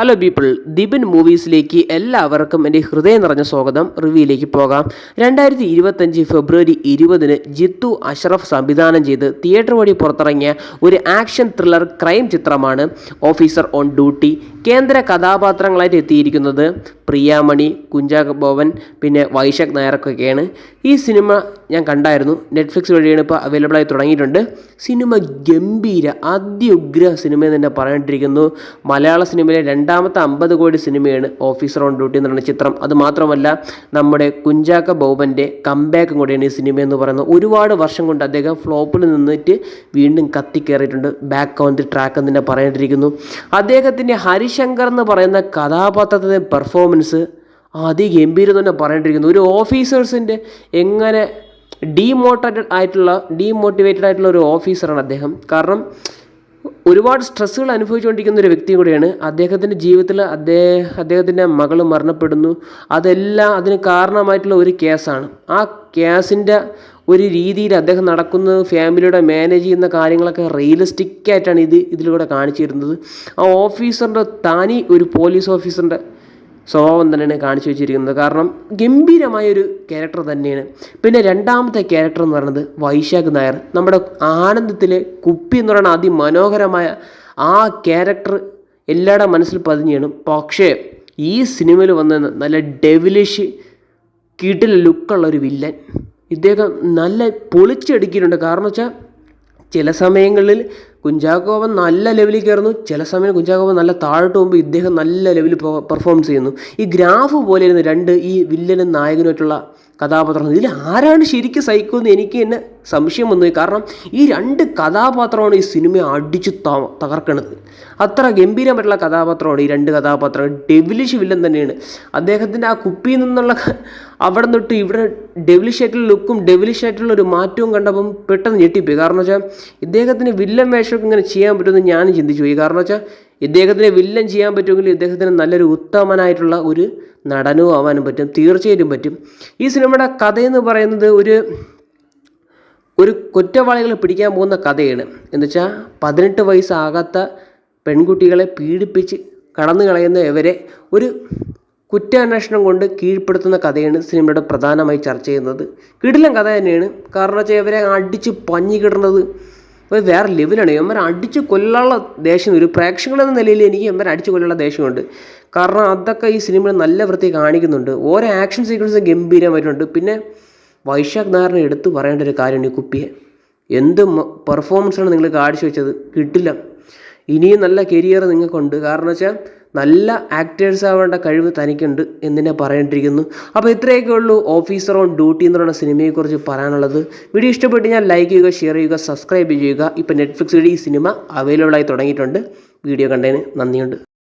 Hello people Dibin മൂവീസിലേക്ക് എല്ലാവർക്കും എന്റെ ഹൃദയം നിറഞ്ഞ സ്വാഗതം. റിവ്യൂയിലേക്ക് പോകാം. രണ്ടായിരത്തി ഇരുപത്തഞ്ച് ഫെബ്രുവരി ഇരുപതിന് ജിത്തു അഷ്റഫ് സംവിധാനം ചെയ്ത് തിയേറ്റർ വഴി പുറത്തിറങ്ങിയ ഒരു ആക്ഷൻ ത്രില്ലർ ക്രൈം ചിത്രമാണ് ഓഫീസർ ഓൺ ഡ്യൂട്ടി കേന്ദ്ര കഥാപാത്രങ്ങളായിട്ട് എത്തിയിരിക്കുന്നത് പ്രിയാമണി കുഞ്ചാക ബോവൻ പിന്നെ വൈശാഖ് നായർക്കൊക്കെയാണ് ഈ സിനിമ ഞാൻ കണ്ടായിരുന്നു. നെറ്റ്ഫ്ലിക്സ് വഴിയാണ് ഇപ്പോൾ അവൈലബിൾ ആയി തുടങ്ങിയിട്ടുണ്ട്. സിനിമ ഗംഭീര അത്യുഗ്ര സിനിമ എന്ന് തന്നെ പറഞ്ഞിട്ടിരിക്കുന്നു. മലയാള സിനിമയിലെ രണ്ടാമത്തെ അമ്പത് കോടി സിനിമയാണ് ഓഫീസർ ഓൺ ഡ്യൂട്ടി എന്ന് പറയുന്ന ചിത്രം. അത് മാത്രമല്ല നമ്മുടെ കുഞ്ചാക്ക ബോബന്റെ കംബാക്കും കൂടിയാണ് ഈ സിനിമ എന്ന് പറയുന്നത്. ഒരുപാട് വർഷം കൊണ്ട് അദ്ദേഹം ഫ്ലോപ്പിൽ നിന്നിട്ട് വീണ്ടും കത്തിക്കേറിയിട്ടുണ്ട്. ബാക്ക് ഓൺ ദി ട്രാക്ക് എന്ന് തന്നെ പറഞ്ഞിട്ടിരിക്കുന്നു അദ്ദേഹത്തിന്റെ ഹരിശങ്കർ എന്ന് പറയുന്ന കഥാപാത്രത്തിന്റെ പെർഫോമൻസ് അതിഗംഭീരം തന്നെ പറഞ്ഞിട്ടിരിക്കുന്നു ഒരു ഓഫീസേഴ്സിന്റെ എങ്ങനെ ഡീമോട്ടേറ്റഡ് ആയിട്ടുള്ള ഡീമോട്ടിവേറ്റഡ് ആയിട്ടുള്ള ഒരു ഓഫീസറാണ് അദ്ദേഹം. കാരണം ഒരുപാട് സ്ട്രെസ്സുകൾ അനുഭവിച്ചുകൊണ്ടിരിക്കുന്ന ഒരു വ്യക്തി കൂടിയാണ്. അദ്ദേഹത്തിന്റെ ജീവിതത്തിൽ അദ്ദേഹം അദ്ദേഹത്തിന്റെ മകൾ മരണപ്പെടുന്നു. അതെല്ലാം അതിന് കാരണമായിട്ടുള്ള ഒരു കേസാണ്. ആ കേസിന്റെ ഒരു രീതിയിൽ അദ്ദേഹം നടക്കുന്നത് ഫാമിലിയുടെ മാനേജ് ചെയ്യുന്ന കാര്യങ്ങളൊക്കെ റിയലിസ്റ്റിക് ആയിട്ടാണ് ഇത് ഇതിലൂടെ കാണിച്ചിരുന്നത്. ആ ഓഫീസറിന്റെ താനി ഒരു പോലീസ് ഓഫീസറിന്റെ സ്വഭാവം തന്നെയാണ് കാണിച്ചു വെച്ചിരിക്കുന്നത്. കാരണം ഗംഭീരമായൊരു ക്യാരക്ടർ തന്നെയാണ്. പിന്നെ രണ്ടാമത്തെ ക്യാരക്ടർ എന്ന് പറയുന്നത് വൈശാഖ് നായർ. നമ്മുടെ ആനന്ദത്തിലെ കുപ്പി എന്ന് പറയുന്ന അതിമനോഹരമായ ആ ക്യാരക്ടർ എല്ലാവരുടെ മനസ്സിൽ പതിഞ്ഞാണ്. പക്ഷേ ഈ സിനിമയിൽ വന്ന നല്ല ഡെവിലിഷ് കീട്ടിലെ ലുക്കുള്ള ഒരു വില്ലൻ ഇദ്ദേഹം നല്ല പൊളിച്ചെടുക്കിയിട്ടുണ്ട്. കാരണം വെച്ചാൽ ചില സമയങ്ങളിൽ കുഞ്ചാക്കോവൻ നല്ല ലെവലിൽ കയറുന്നു. ചില സമയം കുഞ്ചാക്കോവൻ നല്ല താഴോട്ട് പോകുമ്പോൾ ഇദ്ദേഹം നല്ല ലെവലിൽ പെർഫോം ചെയ്യുന്നു. ഈ ഗ്രാഫ് പോലെ ഇരുന്ന് രണ്ട് ഈ വില്ലനും നായകനുമായിട്ടുള്ള കഥാപാത്രം ഇതിൽ ആരാണ് ശരിക്കും സൈക്കോ എന്ന് എനിക്ക് തന്നെ സംശയം വന്നു കാരണം ഈ രണ്ട് കഥാപാത്രമാണ് ഈ സിനിമ അടിച്ചു തകർക്കണത്. അത്ര ഗംഭീരമായിട്ടുള്ള കഥാപാത്രമാണ് ഈ രണ്ട് കഥാപാത്രങ്ങൾ. ഡെവിലിഷ് വില്ലൻ തന്നെയാണ്. അദ്ദേഹത്തിന്റെ ആ കുപ്പിയിൽ നിന്നുള്ള അവിടെ നിന്നിട്ട് ഇവിടെ ഡെവിലിഷ് ആയിട്ടുള്ള ലുക്കും ഡെവിലിഷ് ആയിട്ടുള്ള ഒരു മാറ്റവും കണ്ടപ്പം പെട്ടെന്ന് ഞെട്ടിപ്പോയി. കാരണം വെച്ചാൽ ഇദ്ദേഹത്തിന് വില്ലൻ വേഷമൊക്കെ ഇങ്ങനെ ചെയ്യാൻ പറ്റുമെന്ന് ഞാൻ ചിന്തിച്ചു. പോയി കാരണം വെച്ചാൽ ഇദ്ദേഹത്തിന് വില്ലൻ ചെയ്യാൻ പറ്റുമെങ്കിൽ ഇദ്ദേഹത്തിന് നല്ലൊരു ഉത്തമനായിട്ടുള്ള ഒരു നടനവും ആവാനും പറ്റും. തീർച്ചയായിട്ടും പറ്റും. ഈ സിനിമയുടെ കഥയെന്ന് പറയുന്നത് ഒരു ഒരു കുറ്റവാളികളെ പിടിക്കാൻ പോകുന്ന കഥയാണ്. എന്ന് വെച്ചാൽ പതിനെട്ട് വയസ്സാകാത്ത പെൺകുട്ടികളെ പീഡിപ്പിച്ച് കടന്നു കളയുന്ന ഇവരെ ഒരു കുറ്റാന്വേഷണം കൊണ്ട് കീഴ്പ്പെടുത്തുന്ന കഥയാണ് സിനിമയുടെ പ്രധാനമായി ചർച്ച ചെയ്യുന്നത്. കിടിലം കഥ തന്നെയാണ്. കാരണം വെച്ചാൽ ഇവരെ അടിച്ച് പഞ്ഞി കിടന്നത് ഒരു വേറെ ലെവലാണ് എമ്മർ അടിച്ച് കൊല്ലാനുള്ള ദേഷ്യം ഒരു പ്രേക്ഷകനെന്ന നിലയിൽ എനിക്ക് എമ്മർ അടിച്ച് കൊല്ലാനുള്ള ദേഷ്യമുണ്ട്. കാരണം അതൊക്കെ ഈ സിനിമയിൽ നല്ല വൃത്തി കാണിക്കുന്നുണ്ട്. ഓരോ ആക്ഷൻ സീക്വൻസ് ഗംഭീരമായിട്ടുണ്ട് പിന്നെ വൈശാഖ് നായറിനെ എടുത്തു പറയേണ്ട ഒരു കാര്യമാണ് ഈ കുപ്പിയെ. എന്ത് പെർഫോമൻസാണ് നിങ്ങൾ കാണിച്ചു വെച്ചത്? കിട്ടില്ല. ഇനിയും നല്ല കരിയർ നിങ്ങൾക്കുണ്ട്. കാരണം വെച്ചാൽ നല്ല ആക്ടേഴ്സ് ആവേണ്ട കഴിവ് തനിക്കുണ്ട് എന്നെ പറയേണ്ടിയിരിക്കുന്നു. അപ്പോൾ ഇത്രയൊക്കെ ഉള്ളൂ ഓഫീസർ ഓൺ ഡ്യൂട്ടി എന്ന് പറയുന്ന സിനിമയെക്കുറിച്ച് പറയാനുള്ളത്. വീഡിയോ ഇഷ്ടപ്പെട്ട് ഞാൻ ലൈക്ക് ചെയ്യുക ഷെയർ ചെയ്യുക സബ്സ്ക്രൈബ് ചെയ്യുക. ഇപ്പോൾ നെറ്റ്ഫ്ലിക്സ് വഴി ഈ സിനിമ അവൈലബിൾ ആയി തുടങ്ങിയിട്ടുണ്ട്. വീഡിയോ കണ്ടതിന് നന്ദിയുണ്ട്.